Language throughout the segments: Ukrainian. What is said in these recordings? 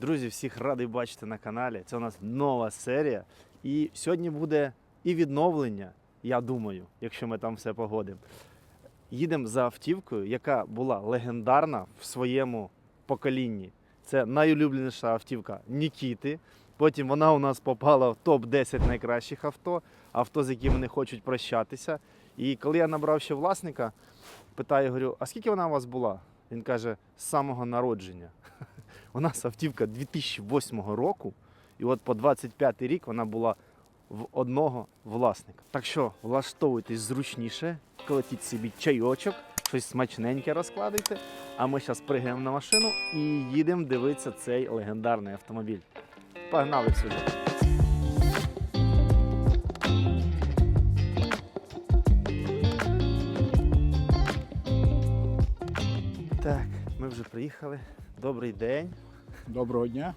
Друзі, всіх радий бачити на каналі. Це у нас нова серія. І сьогодні буде і відновлення, я думаю, якщо ми там все погодимо. Їдемо за автівкою, яка була легендарна в своєму поколінні. Це найулюбленіша автівка Нікіти. Потім вона у нас попала в топ-10 найкращих авто, авто, з якими не хочуть прощатися. І коли я набрав ще власника, питаю, говорю, а скільки вона у вас була? Він каже, з самого народження. У нас автівка 2008 року, і от по 25 рік вона була в одного власника. Так що влаштовуйтесь зручніше, колотіть собі чайочок, щось смачненьке розкладайте. А ми зараз пригаємо на машину і їдемо дивитися цей легендарний автомобіль. Погнали сюди. Так, ми вже приїхали. Добрий день. Доброго дня.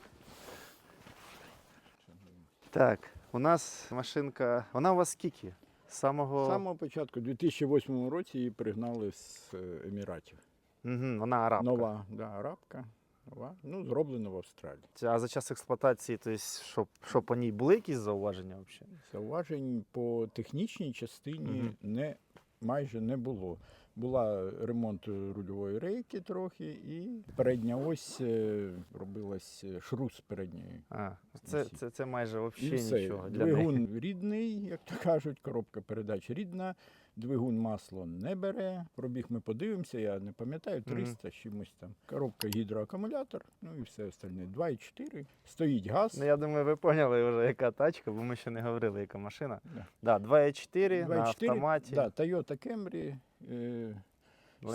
Так, у нас машинка. Вона у вас скільки? З самого. З самого початку, у 2008 році її пригнали з е, Еміратів. Угу, вона арабка. Нова, да, арабка. Нова. Ну, зроблена в Австралії. А за час експлуатації, то есть, що, що по ній були якісь зауваження взагалі? Зауважень по технічній частині Мгм. не, майже не було. Була ремонт рульової рейки трохи, і передня ось е, робилась е, шрус передньої. А, це, це, це майже взагалі нічого. Для неї. Двигун рідний, як то кажуть, коробка передач рідна, двигун масло не бере. Пробіг ми подивимося, я не пам'ятаю, Мгм. 300 з чимось там. Коробка гідроакумулятор, ну і все остальне. 2,4. Стоїть газ. Ну, я думаю, ви поняли вже, яка тачка, бо ми ще не говорили, яка машина. Да. Да, 2.4 на 2,4, автоматі. Да, Toyota Camry. Е,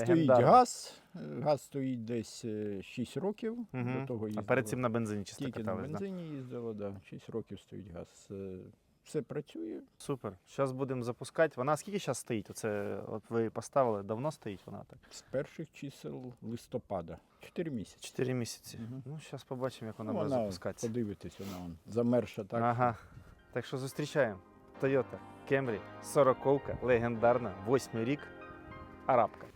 стоїть газ. Е, Газ стоїть десь 6 років. Мгм. До того А перед цим на бензині чисто Тільки на катались, да? бензині їздила, да. 6 років стоїть газ. Е, Все працює. Супер. Зараз будемо запускати. Вона скільки зараз стоїть? Оце, от ви поставили, давно стоїть вона так? З перших чисел листопада. 4 місяці. Чотири місяці. Мгм. Ну, зараз побачимо, як вона Ну, буде вона, запускатися. подивитись, вона он, замерша так. Ага. Так що зустрічаємо. Toyota Camry 40 легендарна, 8 рік, арабка.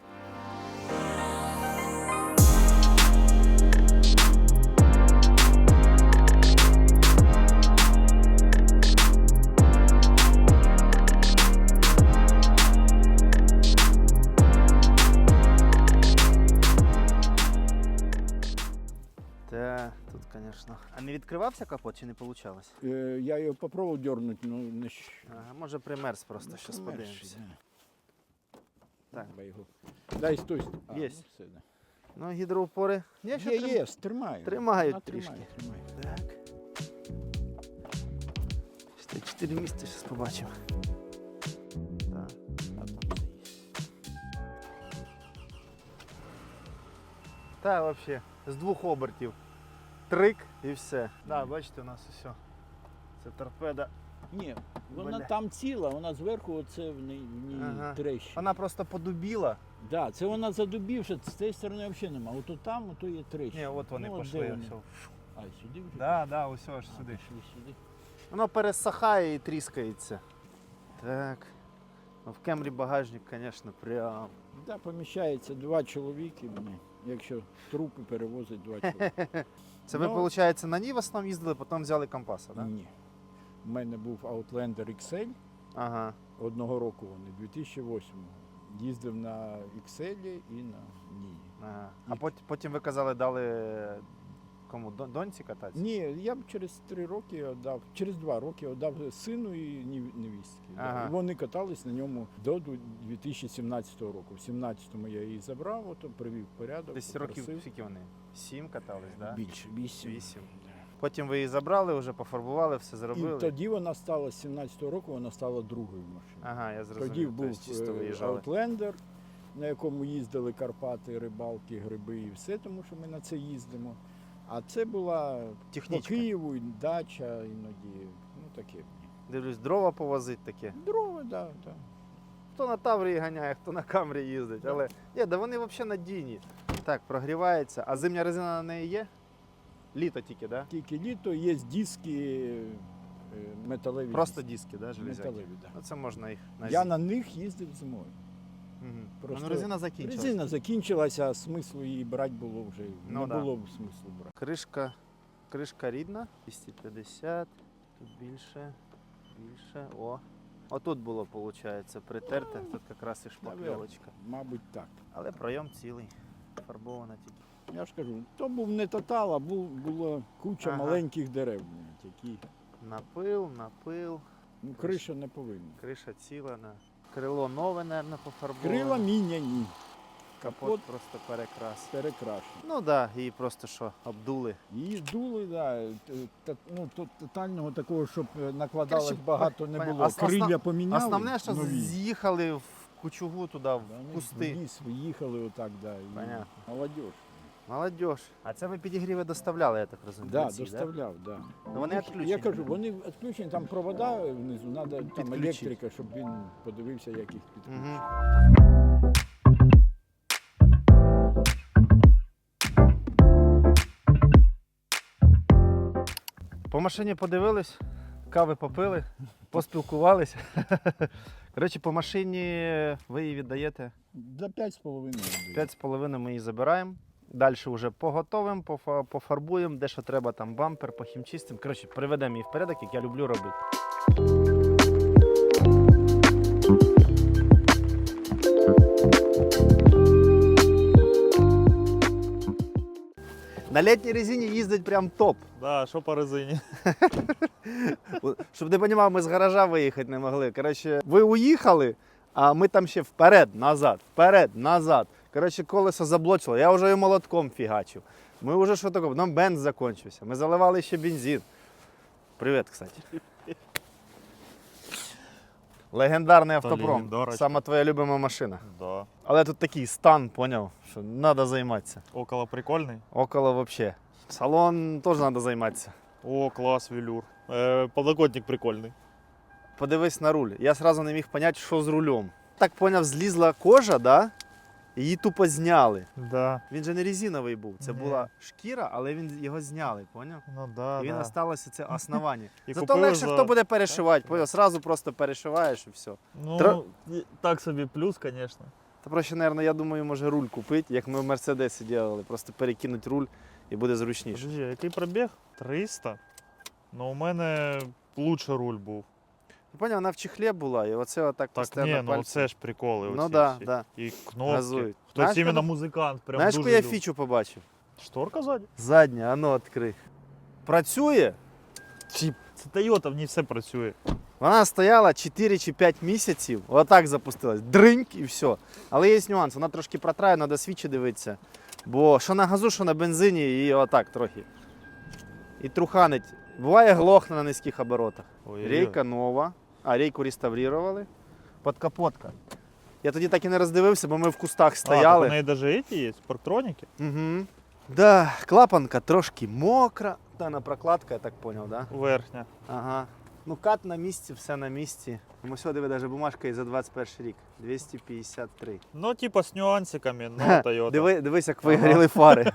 Тут, звісно. А не відкривався капот чи не вийшло? Е, я його попробував дернути, ну не щ- Ага, може примерз просто, не щас померший, подивимося. да. Так. Треба його. Дай стой. А, Єсть. ну, все, да. Ну, гідроупори. Є, ще Є, трим- є, тримаю. Тримають трішки. Тримає, тримає. Так. Ще чотири місця, зараз побачимо. Так. А там все є. Та взагалі, з двох обертів. Трик і все. Так, бачите, у нас усе. Це торпеда. Ні, вона Бля. там ціла, вона зверху оце в ній, в ній Ага. трещина. Вона просто подубіла. Да, це вона задубівша, з цієї сторони взагалі нема. Ото там, ото є трещина. Ні, от вони Ну, от пішли. вони? Все. А, сюди вже? Да, да, усе аж А, сюди. пішли сюди. Воно пересихає і тріскається. Так. Ну, в Кемрі багажник, звісно, прям. Да, поміщається два чоловіки, блін, якщо трупи перевозить два чоловіки. Це ви, Ну, виходить, на ній в основному їздили, потім взяли компаса, так? Ні. У мене був Outlander XL, Ага. одного року вони, 2008-го. Їздив на XL і на Нії. ага. А пот- потім ви казали, дали кому? Дон- Доньці кататися? Ні, я б через три роки віддав, через два роки віддав сину і нев- невістки. да. Ага. І Вони катались на ньому до ду- 2017 року. В 17-му я її забрав, ото привів в порядок. Десь років скільки вони? Сім катались, так? Да? Більше, вісім. Вісім. Потім ви її забрали, вже пофарбували, все зробили. І тоді вона стала з 17-го року, вона стала другою машиною. Ага, я зрозумів. Тоді Тобто був е. Outlander, на якому їздили Карпати, рибалки, гриби і все, тому що ми на це їздимо. А це була по Києву, дача іноді. Ну таке. Дивлюсь, дрова повозить таке. Дрова, так, да, так. Хто на Таврії ганяє, хто на Камрі їздить. Але ні, да вони взагалі надійні. Так, прогрівається. А зимня резина на неї є? Літо тільки? Да? Тільки літо є диски е, металеві. Просто диски. да, железяки? металеві, да. Ну це можна їх на Я на них їздив зимою. Мгм. просто Ну, резина закінчилась. Резина закінчилася, а смислу її брати було вже Ну не да. було смислу брати. Кришка кришка рідна, 250, тут більше, більше. О. Отут було, виходить, притерте, тут якраз і шпакльовочка. Мабуть, так. Але пройом цілий, фарбована тільки. Я ж кажу, то був не тотал, а був, було куча Ага. маленьких дерев, блядь, які. Напил, напил, Ну, криша не повинна. криша ціла, на крило нове, мабуть, пофарбоване. Крила міняні, Капот капот просто перекрас. перекрашений. Ну так, да, її просто що, обдули. Її дули, да, т- та- ну, то, тотального такого, щоб е, накладалось Короче, багато не було. ос- Крилля основ- поміняли. Основне, що нові. з'їхали в кучугу туди, в Вони кусти. В ліс виїхали отак, да. і Понятно. Молодіж. Молодіж. А це ви підігріви доставляли, я так розумію. Да, ці, доставляв, да. Ну, вони відключені. Я кажу, вони відключені, там провода внизу, треба там електрика, щоб він подивився, як їх підключити. Угу. По машині подивились, кави попили, поспілкувалися. Коротше, по машині ви її віддаєте. За 5,5. 5,5 ми її забираємо. Далі вже поготовимо, пофа- пофарбуємо, де що треба, там бампер, похімчистимо. Коротше, приведемо її в порядок, як я люблю робити. На літній резині їздить прям топ. Да, що по резині? Щоб ти розумів, ми з гаража виїхати не могли. Коротше, ви уїхали, а ми там ще вперед, назад, вперед, назад. Коротше, колесо заблочило, я вже молотком фігачив. Ми вже що таке, нам бенз закінчився. Ми заливали ще бензин. Привіт, кстати. Легендарний автопром. Сама твоя любима машина. Да. Але тут такий стан, поняв, що треба займатися. Около прикольний. Около взагалі. Салон теж треба займатися. О, клас, велюр. Е, подлокотник прикольний. подивись на руль. Я сразу не міг зрозуміти, що з рулем. Так поняв, злізла кожа, да? Її тупо зняли. Да. Він же не резиновий був. Це Ні. була шкіра, але він його зняли, поняв? Ну да, І він да. осталося це основання. І Зато купили легше за- хто буде перешивати, поняв? Сразу просто перешиваєш і все. Ну, і- так собі плюс, звісно. Та проще, мабуть, я думаю, може руль купити, як ми в Мерседесі робили. Просто перекинути руль і буде зручніше. Подожди, який пробіг? 300. Ну, у мене лучше руль був. Ну, Поняв, вона в чехлі була, і оце отак Так, постійно ні, ну пальцем. це ж приколи. Ну оці да, всі. да. І кнопки. Газують. Хтось Знаєш, іменно коли- музикант, прям Знаєш, дуже я любить. фічу побачив? Шторка ззаді? Задня, ану відкрий. Працює, Чи це Toyota, в ній все працює. Вона стояла 4 чи 5 місяців, отак запустилась, дриньк і все. Але є нюанс, вона трошки протрає, треба свічі дивитися. Бо що на газу, що на бензині, і отак трохи. І труханить. Буває глохне на низьких оборотах. Ой, Рейка нова. А, рейку реставрували. Подкапотка. Я тоді так і не роздивився, бо ми в кустах А, так стояли. у неї навіть ці є, парктроніки. Угу. Да, клапанка трошки мокра. Та на прокладка, я так зрозумів, да? Верхня. Ага. Ну, кат на місці, все на місці. Ми сюди навіть бумажка і за 21 рік. 253. Ну, типа з нюансиками, ну, Toyota. Диви, дивись, як Ага. вигоріли фари.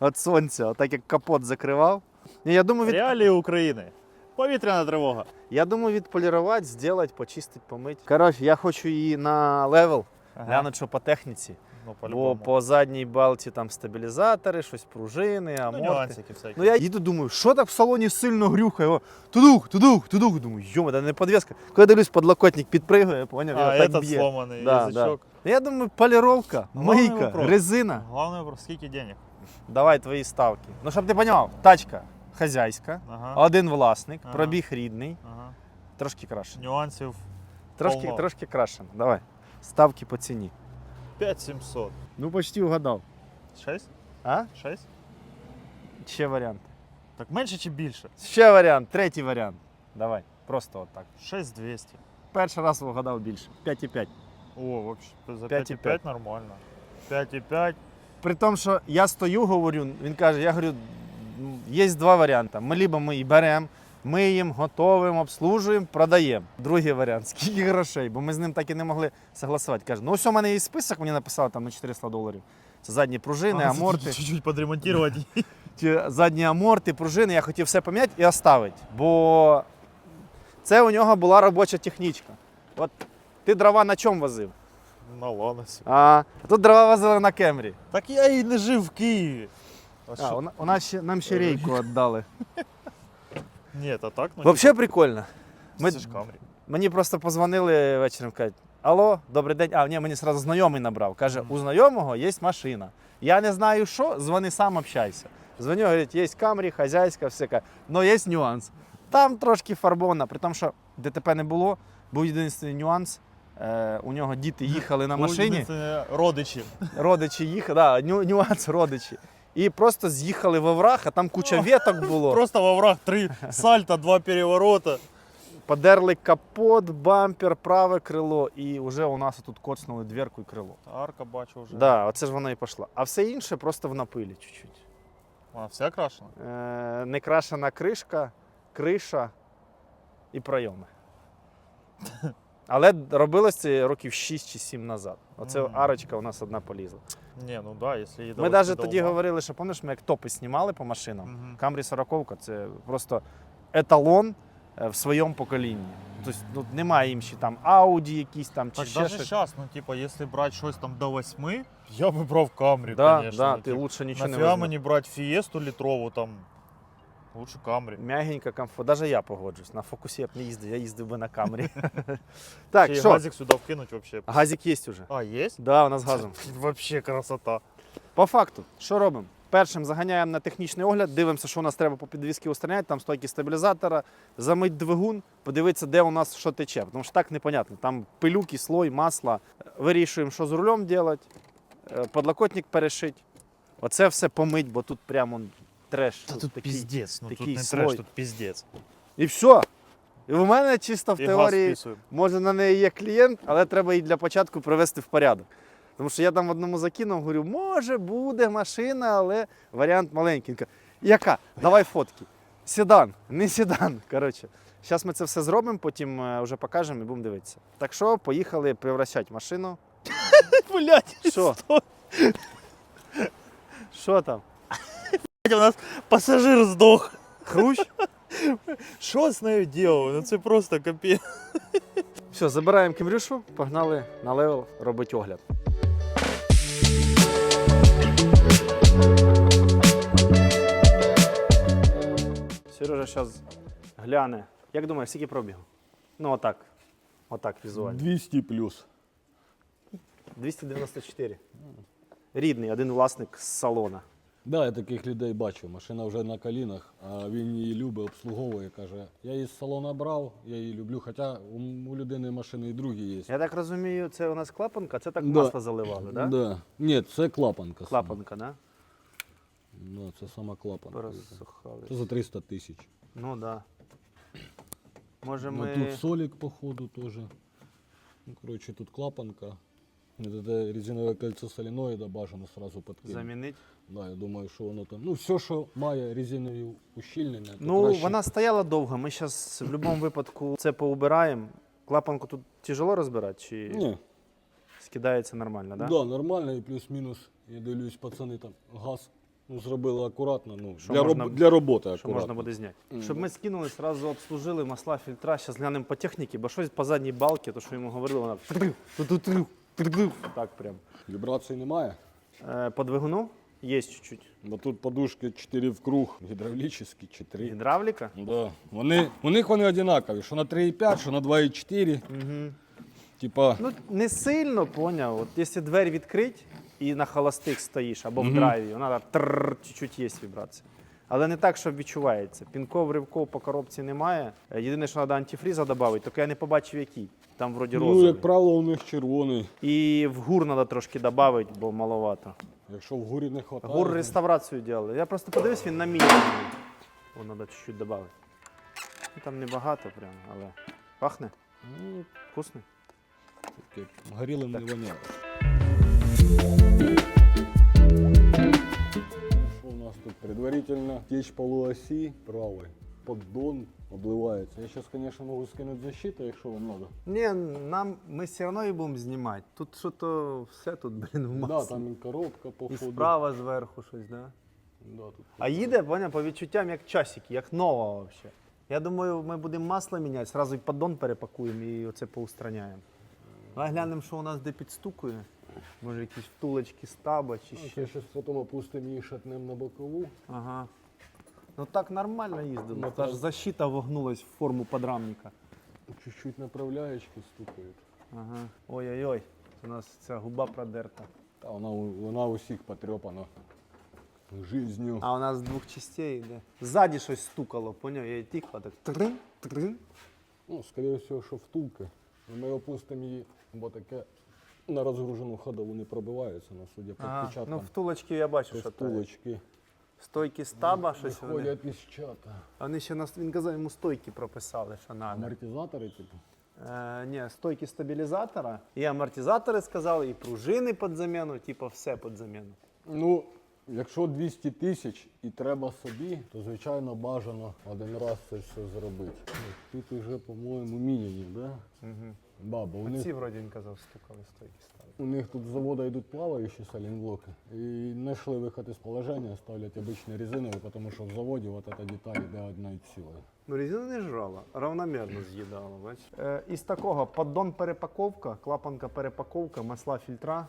От сонця, отак як капот закривав. Я думаю, від... Реалії України. Повітряна тривога. я думаю, відполірувати, зробити, почистити, помити. Коротше, я хочу її на левел, глянути, що по техніці. Ну, Бо по-любому. по задній балці там стабілізатори, щось пружини, Ну, нюансики всякі. Ну я їду, думаю, що так в салоні сильно грюхає. Тудух, тудух, тудух. Думаю, йома, да не подвеска. Коли дивлюсь, подлокотник підпригує, поняв, а, я так б'є. сломаний Да, язичок. Ну, Я думаю, поліровка, Главний мийка, вопрос. резина. Головне, вопрос, скільки денег? Давай твої ставки. Ну, щоб ти розумів, тачка хазяйська, Ага. один власник, Ага. пробіг рідний, ага. трошки крашен. Нюансів Трошки, Полно. трошки крашен. Давай. Ставки по ціні. 5700. Ну, почти угадав. 6? А? 6? Ще варіант. Так менше чи більше? Ще варіант, третій варіант. Давай, просто отак. 6200. Перший раз вгадав більше. 5,5. О, вообще, за 5,5. 5,5 нормально. 5,5. При тому, що я стою, говорю, він каже, я говорю, «Ну, є два варіанти. Ми либо ми її беремо, миємо, готовимо, обслужуємо, продаємо. Другий варіант скільки грошей, бо ми з ним так і не могли согласувати. Каже, ну ось у мене є список, мені написали там на 400 доларів. Це задні пружини, А, аморти, Чуть-чуть подремонтувати. задні аморти, пружини. Я хотів все поміняти і оставити. Бо це у нього була робоча технічка. От ти дрова на чому возив? На ланосі. А тут дрова возили на кемрі. Так я і не жив в Києві. А А, у, у нас ще, нам ще рейку віддали. Ні, та так, ну Взагалі прикольно. Ми, це ж Камрі. мені просто позвонили вечором, кажуть, алло, добрий день. А, ні, мені одразу знайомий набрав. Каже, у знайомого є машина. Я не знаю що, дзвони сам общайся. Дзвоню, говорить, є Камрі, хазяйська, все. Каже, Но є нюанс. Там трошки фарбована, при тому, що ДТП не було, був єдиний нюанс. Е, у нього діти їхали на машині. Це родичі. родичі їхали, да, ню, нюанс родичі. І просто з'їхали в овраг, а там куча веток було. Просто во враг три сальта, два переворота. Подерли капот, бампер, праве крило, і вже у нас тут коцнули дверку і крило. Арка бачу вже. Да, оце ж воно і пішло. А все інше просто в напилі чуть-чуть. Вона вся крашена. Е, не крашена кришка, криша і пройоми. Але робилось це років 6 чи 7 назад. Оце Мгм. арочка у нас одна полізла. Ні, ну да, якщо її Ми навіть тоді говорили, що пам'ятаєш, ми як топи знімали по машинам. Мгм. Камрі 40 це просто еталон е, в своєму поколінні. Тобто ну, немає їм ще там Audi якісь там чи Так ще даже щось. зараз, ну типа, якщо брати щось там до 8, я би брав Камрі, Да, конечно. да, ну, ти лучше нічого не Нафіга візьмеш. мені брати фієсту літрову, там, лучше Камрі. Мягенько, комфорт. Даже я погоджуюсь. На фокусі я б не їздив, я їздив би на камері. так, що? газик сюди вкинуть вообще. Газик є вже. А, є? Да, у нас газом. Вообще красота. По факту, що робимо? Першим заганяємо на технічний огляд, дивимося, що у нас треба по підвізки устраняти, там стойки стабілізатора, замить двигун, подивитися, де у нас що тече. Тому що так непонятно. Там пилюки, слой, масла. Вирішуємо, що з рулем робити, подлокотник перешить. Оце все помить, бо тут прямо треш. Та тут такий. піздець, ну тут не слой. треш, тут піздець. І все. І в мене чисто в І газ теорії, може на неї є клієнт, але треба її для початку привести в порядок. Тому що я там в одному закинув, говорю, може буде машина, але варіант маленький. Він каже, Яка? Давай фотки. Седан, не седан. Коротше, зараз ми це все зробимо, потім е, вже покажемо і будемо дивитися. Так що, поїхали превращати машину. Блять, Що? Що там? У нас пасажир здох. Хрущ? Що з нею діло? Ну це просто капець. Все, забираємо кімрюшу, погнали на левел робити огляд. Сережа зараз гляне. Як думаєш, скільки пробігу? Ну, отак. Отак візуально. 200 плюс. 294. Рідний, один власник з салона. Да, я таких людей бачив. Машина вже на колінах, а він її любить, обслуговує. Каже, я її з салона брав, я її люблю. Хоча у, у людини машини і другі є. Я так розумію, це у нас клапанка, це так Да. масло заливали, так? Да? Да. Ні, це клапанка. сама. Клапанка, так? Да, це сама клапанка. Пересухали. Це за 300 тисяч. Ну так. Да. Може Ну, ми. тут солік, походу, теж. Ну, коротше, тут клапанка. Ну, Це резинове кольцо соленоїда бажано сразу підкинути. Замінити. Да, я думаю, що воно там. Ну, все, що має резинові ущільнення, то Ну, краще. вона стояла довго. Ми зараз в будь-якому випадку це поубираємо. Клапанку тут тяжело розбирати чи Ні, скидається нормально, да? так? Да? нормально, і плюс-мінус. Я дивлюсь, пацани там газ ну, зробили акуратно. Ну, Що для, можна- роб... для роботи Що акуратно. можна буде зняти. Мгм. Щоб ми скинули, одразу обслужили масла, фільтра. Зараз глянемо по техніці, бо щось по задній балці, то що йому говорили, вона так прям. Вібрацій немає, Е, По двигуну є чуть-чуть. бо тут подушки 4 в круг, гідравлічні чи 3. Гідравліка. Да. Вони, у них вони одинакові, що на 3,5, що на 2,4. Угу. Типа, Ну, не сильно поняв. От якщо двері відкрити і на холостих стоїш або в Мгм. драйві, вона так трррр, чуть-чуть є вібрація. Але не так, щоб відчувається. Пінков, ривков по коробці немає. Е, Єдине, що треба антифріза додати, тільки я не побачив, який. Там вроді ну, розовий. як правило, у них червоний. І в гур треба трошки додати, бо маловато. Якщо в гурі не вистачає. Гур реставрацію робили. Я просто подивився, він на мінімумі. О, треба чуть-чуть додати. Ну, там небагато прям, але пахне. Ну, Вкусний. таке, горілим не воняє. Що у нас тут предварительно? Течь полуосі правой. Поддон обливається. Я зараз, звісно, можу скинути защиту, якщо вам треба. Ні, нам ми все одно її будемо знімати. Тут що то все тут, блін, в Да, там і коробка, І походу. справа зверху щось, да? Да, тут А їде, поняв, по відчуттям як часики, як нова взагалі. Я думаю, ми будемо масло міняти, зразу і поддон перепакуємо і оце поустраняємо. А глянемо, що у нас де підстукує. Може, якісь втулочки стаба чи Ще ще. щось потім опустимо її шатнем на бокову. Ага. Ну так нормально їздили. Ну, Та ж защита вогнулась в форму подрамника. Чуть-чуть направляєчки стукають. Ага. Ой-ой-ой. У нас ця губа продерта. Та вона, у- вона усіх потрьопана. Жизнью. А у нас з двох частей йде. Ззаді щось стукало, поняв? Я тихо так трин, трин. Ну, скоріше всього, що втулки. Ми опустимо її, бо таке на розгружену ходову не пробивається, ну, судя по Ага. Ну, втулочки я бачу, що втулочки Стойки стаба, щось вони. виходять із чата. Вони ще нас, він казав, йому стойки прописали, що треба. Амортизатори, типу. Е, ні, стойки стабілізатора. І амортизатори сказали, і пружини під заміну, типу все під заміну. Ну, якщо 200 тисяч і треба собі, то звичайно бажано один раз це все зробити. Тут вже, по-моєму, мінімум, да? Угу. Баба, у Ці них, вроді він казав, стукали стойки стали. у них тут з завода йдуть плаваючі салінблоки. І не йшли виход із положення, ставлять обичні резинові, тому що в заводі от ця деталь йде одна цілою. Ну, резина не жрала, равномірно з'їдала, бачиш. Е, із такого поддон перепаковка, клапанка перепаковка, масла фільтра.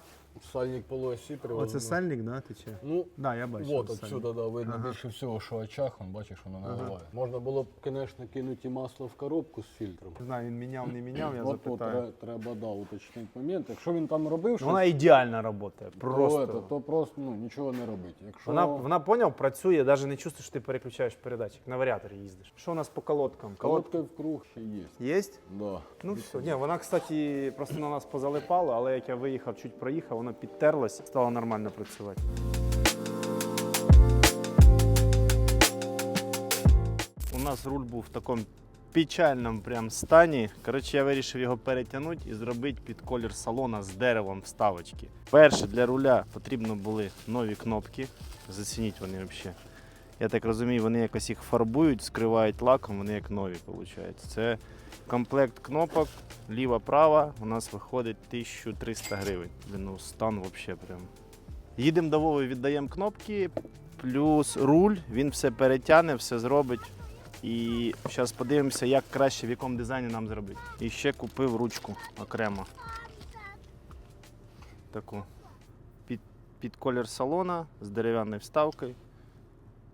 Сальник полуосі приводимо. Оце сальник, да, ти чи? Ну, Да, я бачу. Вот сальник. отсюда, да, видно Ага. більше всього, що очах, он, бачиш, воно наливає. Можна було б, звісно, кинути масло в коробку з фільтром. Не знаю, він міняв, не міняв, я От, от, запитаю. тре- треба да, уточнити момент. Якщо він там робив Ну, щось, Вона ідеально працює, то, просто. это, то просто ну, нічого не робить. Якщо Вона, вона поняв, працює, навіть не чувствуєш, що ти переключаєш передатчик. На варіаторі їздиш. Що у нас по колодкам? колодка в круг ще є. Є? Да. Ну все. Ні, вона, кстати, просто на нас позалипала, але як я виїхав, чуть проїхав, вона підтерлась, стала нормально працювати. У нас руль був в такому печальному прям стані. Коротше, я вирішив його перетягнути і зробити під колір салона з деревом вставочки. Перше, для руля потрібно були нові кнопки. Зацініть вони взагалі. Я так розумію, вони якось їх фарбують, скривають лаком, вони як нові, виходить. Це комплект кнопок, ліва-права, у нас виходить 1300 гривень. Ну, стан взагалі прям. Їдемо до Вови, віддаємо кнопки, плюс руль, він все перетягне, все зробить. І зараз подивимося, як краще, в якому дизайні нам зробити. І ще купив ручку окремо. Таку. Під, під колір салона з дерев'яною вставкою.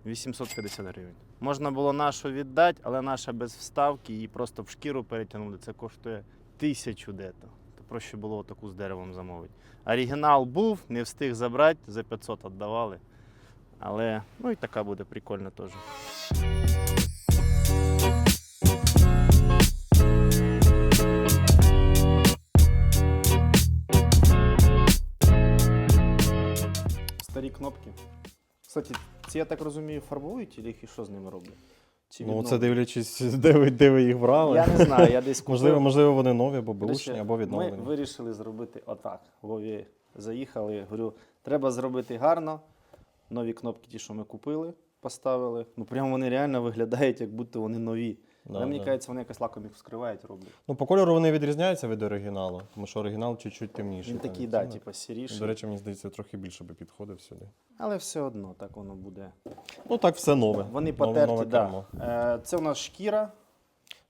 850 гривень. Можна було нашу віддати, але наша без вставки, її просто в шкіру перетягнули. Це коштує тисячу дето. То проще було таку з деревом замовити. Оригінал був, не встиг забрати, за 500 віддавали. Але ну і така буде прикольна теж. Старі кнопки. Кстати, ці, я так розумію, фарбують їх і що з ними роблять? Чи Ну, це дивлячись, де ви, де ви їх брали. Я не знаю, я десь купив. Можливо, можливо, вони нові або бушні, або відновлені. Ми вирішили зробити отак. Вові заїхали. Говорю, треба зробити гарно. Нові кнопки, ті, що ми купили, поставили. Ну прямо вони реально виглядають, як будто вони нові. Да, мені да. кажеться, вони якось лаком їх вскривають, роблять. Ну, по кольору вони відрізняються від оригіналу, тому що оригінал чуть-чуть темніший. Він такий, да, відтінок. типу, сіріший. До речі, мені здається, трохи більше би підходив сюди. Але все одно так воно буде. Ну так, все нове. Вони Нове- потерті, нове да. кермо. Е, Це у нас шкіра.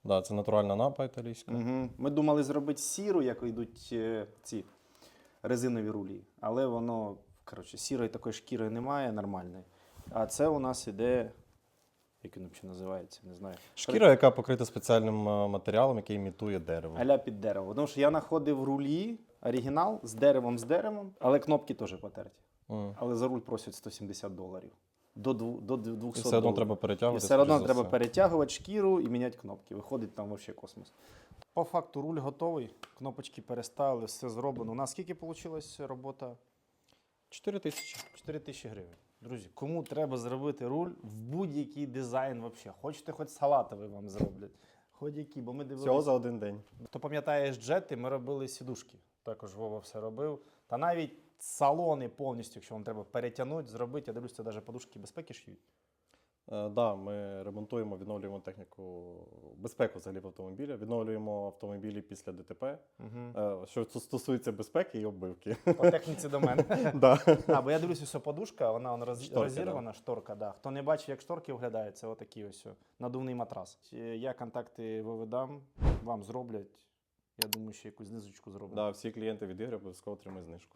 Да, це натуральна напа італійська. Угу. Ми думали зробити сіру, як йдуть е, ці резинові рулі. Але воно, коротше, сірої такої шкіри немає нормальної. А це у нас іде. Як він взагалі називається, не знаю. Шкіра, яка покрита спеціальним е, матеріалом, який імітує дерево. Аля під дерево. Тому що я знаходив рулі оригінал з деревом з деревом, але кнопки теж потерті. М. Але за руль просять 170 доларів. До, дву- до 200 І все одно доларів. треба І перетягувати. все одно скоріш за треба все. перетягувати шкіру і міняти кнопки. Виходить там взагалі космос. По факту руль готовий, кнопочки переставили, все зроблено. У нас скільки вийшла робота? 4 тисячі. 4 тисячі гривень. Друзі, кому треба зробити руль в будь-який дизайн взагалі. Хочете хоч салатовий вам зроблять. Хоч які, бо ми Всього дивилися. за один день. Хто пам'ятає з джети, ми робили сідушки. Також Вова все робив. Та навіть салони повністю, якщо вам треба перетягнути, зробити. Я дивлюся, навіть подушки безпеки шиють. Так, да, ми ремонтуємо, відновлюємо техніку безпеку взагалі в автомобілі. Відновлюємо автомобілі після ДТП. Угу. Е, Що стосується безпеки і оббивки. По техніці до мене. Да. А, бо я дивлюся, що подушка, вона он роз... Шторки, розірвана, шторка, да. Хто не бачив, як шторки виглядають, це отакий ось надувний матрас. Е, Я контакти виведам, вам зроблять. Я думаю, ще якусь знизочку зроблять. Да, всі клієнти від ігри обов'язково отримають знижку.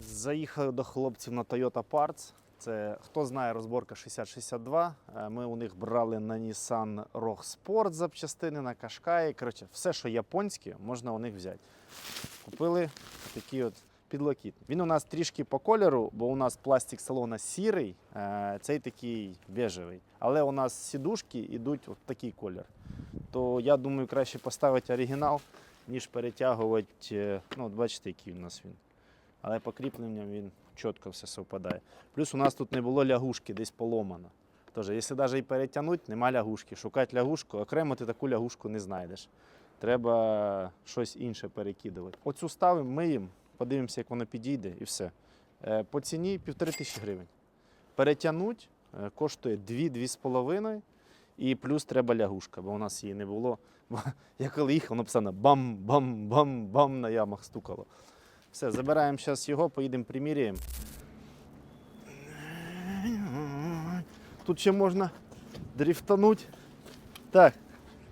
Заїхали до хлопців на Toyota Parts. Це хто знає розборка 6062. Е, Ми у них брали на Nissan Rogue Sport запчастини, на Qashqai. Коротше, все, що японське, можна у них взяти. Купили такий от підлокіт. Він у нас трішки по кольору, бо у нас пластик салона сірий, е, цей такий бежевий. Але у нас сідушки йдуть в такий колір. То я думаю, краще поставити оригінал, ніж перетягувати. е, Ну, от бачите, який у нас він. Але по кріпленням він чітко все совпадає. Плюс у нас тут не було лягушки, десь поломано. Тож, якщо навіть і перетягнути, нема лягушки. Шукати лягушку, окремо ти таку лягушку не знайдеш. Треба щось інше перекидувати. Оцю ставимо, миємо, подивимося, як воно підійде, і все. Е, По ціні півтори тисячі гривень. Перетягнуть е, коштує 2-2,5 і плюс треба лягушка, бо у нас її не було. Бо Я коли їхав, написано бам-бам-бам-бам на ямах стукало. Все, забираємо зараз його, поїдемо приміряємо. Тут ще можна дрифтануть. Так,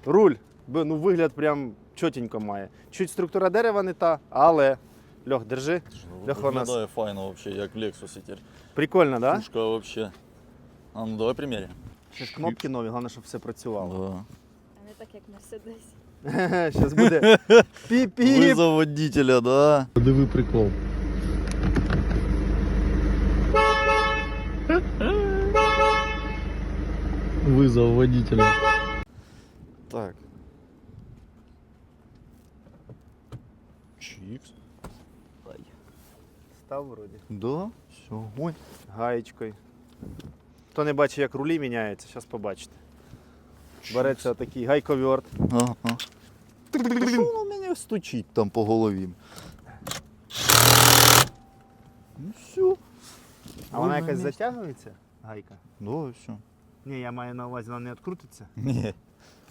руль. Ну, вигляд прям чотенько має. Чуть структура дерева не та, але. Льох, держи. Льоха у нас. Файно вообще, як в Lexus тепер. Прикольно, так? Да? Пушка вообще. А ну давай приміряй. Ще ж кнопки нові, головне, щоб все працювало. Да. А не так, як Мерседес. Зараз буде піп-піп. Визов водителя, да. Диви прикол. Вызов водителя. Так. Чикс. Ай. Став вроді. Да, все. Ой. Гаєчкою. Хто не бачив, як рулі міняються, зараз побачите. Береться такий гайковерт. Ага. Що воно мене стучить там по голові? Ну все. А вона якась затягується? Гайка. Да, все. Ні, я маю на увазі, вона не відкрутиться. Ні,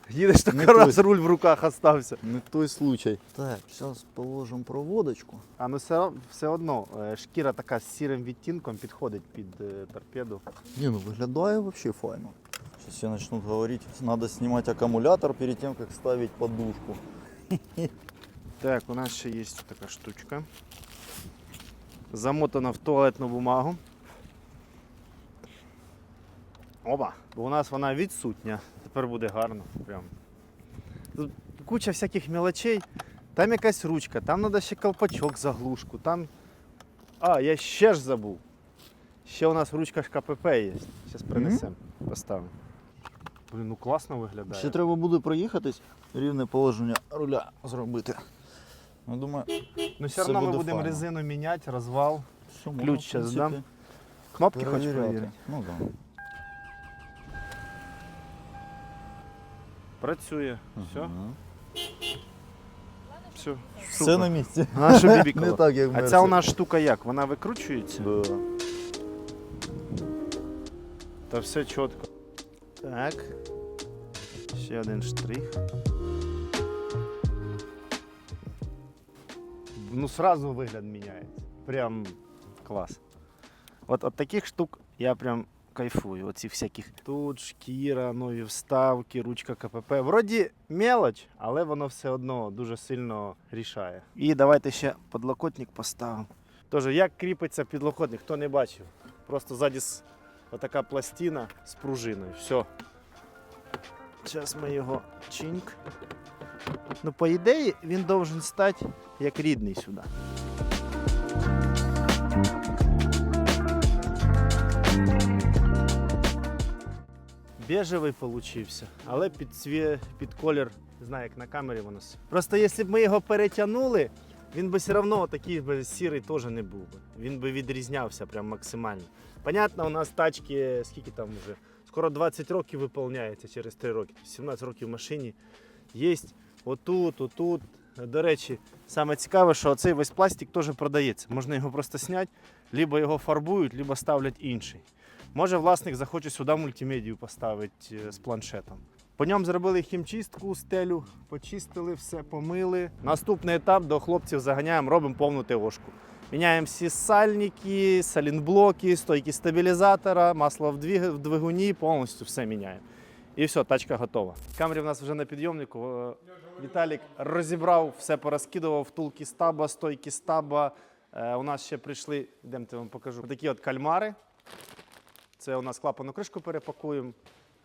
Їдеш Не раз, той. руль в руках остався. не той случай. Так, зараз положимо проводочку. А ну все, все одно, е, шкіра така з сірим відтінком підходить під е, торпеду. Не, ну виглядає вообще файно. Сейчас все начнут говорить, надо снимать аккумулятор перед тем, как ставить подушку. Так, у нас ще є така штучка. Замотана в туалетну бумагу. Оба! Бо у нас вона відсутня. Тепер буде гарно. Прям. Тут куча всяких мелочей. Там якась ручка, там треба ще колпачок заглушку. Там. А, я ще ж забув. Ще у нас ручка ж КПП є. Зараз принесемо, поставимо. Блін, ну класно виглядає. Ще треба буде проїхатись, рівне положення руля зробити. Ну, думаю, Ну все одно ми буде будемо файно. резину міняти, розвал. все можна, Ключ в щас принципі, дам. Кнопки хоч перевіряти. перевірити. Ну так. Працює. Все. Ага. Все. Все на місці. А що Не так, як в А ця Мерсі. у нас штука як? Вона викручується? Да. Та все чітко. Так. Ще один штрих. Ну, сразу вигляд міняється. Прям клас. От от таких штук я прям кайфую. Оці всяких. Тут шкіра, нові вставки, ручка КПП. Вроді мелоч, але воно все одно дуже сильно рішає. І давайте ще подлокотник поставимо. Тож, як кріпиться підлокотник, хто не бачив. Просто ззаді отака пластина з пружиною. Все. Зараз ми його чинк. Ну, по ідеї, він должен стати як рідний сюди. Бежевий получився, але під цвє, під колір, знаю, як на камері воно. Просто якщо б ми його перетягнули, він би все одно такий би сірий теж не був би. Він би відрізнявся прям максимально. Понятно, у нас тачки, скільки там вже? Скоро 20 років виповняється через 3 роки. 17 років в машині. Є отут, отут. До речі, саме цікаве, що цей весь пластик теж продається. Можна його просто зняти, либо його фарбують, либо ставлять інший. Може, власник захоче сюди мультимедію поставити е, з планшетом. По ньому зробили хімчистку, стелю, почистили все, помили. Наступний етап до хлопців заганяємо, робимо повну ТОшку. Міняємо всі сальники, салінблоки, стойки стабілізатора, масло в двигуні, повністю все міняємо. І все, тачка готова. Камері в нас вже на підйомнику. Е, Віталік розібрав, все порозкидував, втулки стаба, стойки стаба, Е, у нас ще прийшли, йдемте вам покажу, такі от кальмари. Це у нас клапану кришку перепакуємо.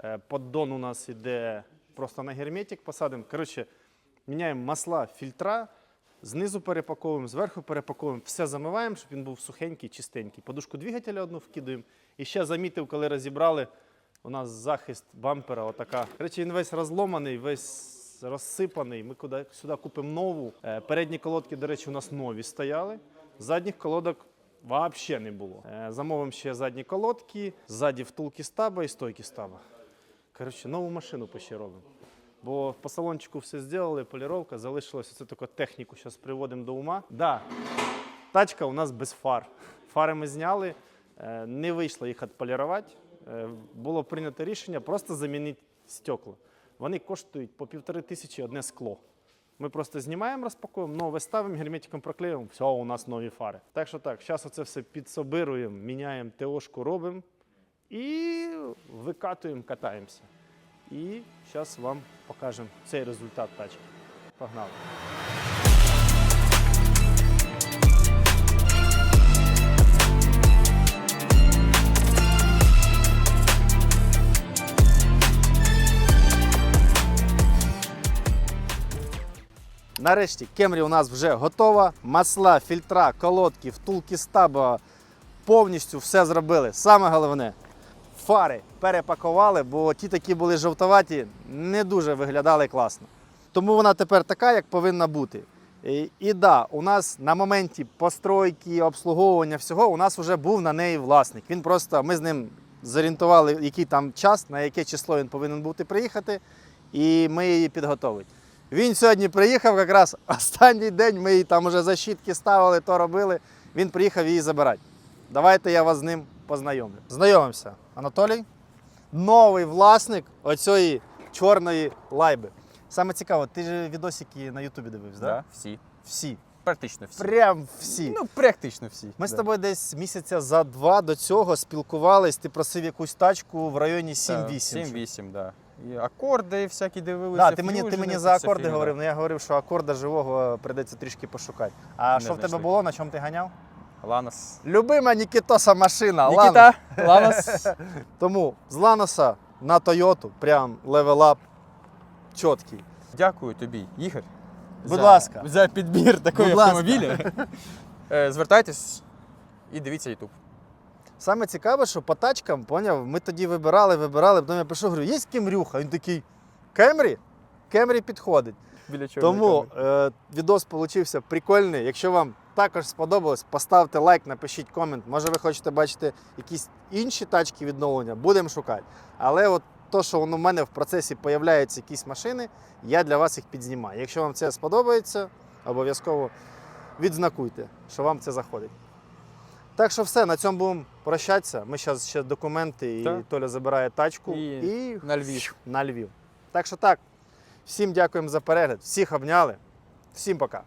Е, Поддон у нас іде просто на герметик посадимо. Коротше, міняємо масла, фільтра, знизу перепаковуємо, зверху перепаковуємо, все замиваємо, щоб він був сухенький, чистенький. Подушку двигателя одну вкидаємо. І ще замітив, коли розібрали, у нас захист бампера отака. Коротше, він весь розломаний, весь розсипаний. Ми куди, сюди купимо нову. Е, Передні колодки, до речі, у нас нові стояли. Задніх колодок взагалі не було. Е, Замовимо ще задні колодки, ззаді втулки стаба і стойки стаба. Коротше, нову машину ще робимо. Бо по салончику все зробили, поліровка, залишилося це таку техніку, зараз приводимо до ума. Да, тачка у нас без фар. Фари ми зняли, е, не вийшло їх відполірувати. Е, Було прийнято рішення просто замінити стекла. Вони коштують по півтори тисячі одне скло. Ми просто знімаємо, розпакуємо, нове ставимо, герметиком проклеюємо, все, у нас нові фари. Так що так, зараз оце все підсобируємо, міняємо ТОшку, робимо і викатуємо, катаємося. І зараз вам покажемо цей результат тачки. Погнали. Нарешті Кемрі у нас вже готова. Масла, фільтра, колодки, втулки стаба. Повністю все зробили. Саме головне, фари перепакували, бо ті такі були жовтоваті, не дуже виглядали класно. Тому вона тепер така, як повинна бути. І, і да, у нас на моменті постройки, обслуговування всього, у нас вже був на неї власник. Він просто, ми з ним зорієнтували, який там час, на яке число він повинен бути приїхати, і ми її підготовили. Він сьогодні приїхав, якраз останній день, ми їй там вже защітки ставили, то робили. Він приїхав її забирати. Давайте я вас з ним познайомлю. Знайомимося. Анатолій, новий власник оцієї чорної лайби. Саме цікаво, ти ж відосики на Ютубі дивився, Да, так? всі. Всі. Практично всі. Прям всі. Ну, практично всі. Ми з тобою десь місяця за два до цього спілкувались. Ти просив якусь тачку в районі 7-8. Так, 7-8, да. І акорди всякі дивилися. Да, ти мені, ти мені за акорди говорив, але я говорив, що акорда живого прийдеться трішки пошукати. А Не що в тебе було, на чому ти ганяв? Ланос. Любима Нікітоса машина. Нікіта, Ланос. Тому з Ланоса на Тойоту, прям левелап чіткий. Дякую тобі, Ігор. Будь за, ласка. За підбір такого Будь автомобіля. Е, Звертайтесь і дивіться YouTube. Саме цікаве, що по тачкам, поняв, ми тоді вибирали, вибирали, потім я прийшов, говорю, є Кемрюха? Він такий, Кемрі? Кемрі підходить. Біля чорної Тому е, відос получився прикольний. Якщо вам також сподобалось, поставте лайк, напишіть комент. Може, ви хочете бачити якісь інші тачки відновлення, будемо шукати. Але от то, що в мене в процесі появляються якісь машини, я для вас їх підзнімаю. Якщо вам це сподобається, обов'язково відзнакуйте, що вам це заходить. Так що все, на цьому будемо прощатися. Ми зараз ще документи, і Так. Толя забирає тачку І і на Львів. на Львів. Так що так, всім дякуємо за перегляд, всіх обняли, всім пока.